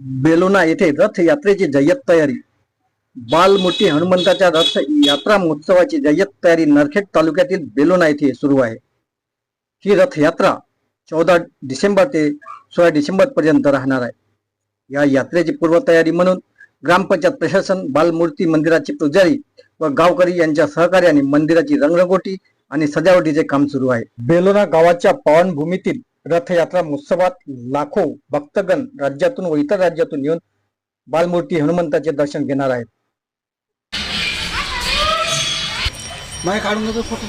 बेलोना येथे रथयात्रेची जय्यत तयारी. बालमूर्ती हनुमंताच्या रथ यात्रा महोत्सवाची जय्यत तयारी नरखेड तालुक्यातील बेलोना येथे सुरू आहे. ही रथयात्रा चौदा डिसेंबर ते सोळा डिसेंबर पर्यंत राहणार आहे. या यात्रेची पूर्वतयारी म्हणून ग्रामपंचायत प्रशासन बालमूर्ती मंदिराचे पुजारी व गावकरी यांच्या सहकार्याने मंदिराची रंगरंगोटी आणि सजावटीचे काम सुरू आहे. बेलोना गावाच्या पावनभूमीतील रथयात्रा महोत्सवात लाखो भक्तगण राज्यातून व इतर राज्यातून येऊन बालमूर्ती हनुमंताचे दर्शन घेणार आहेत. माय काढून घेतो फोटो.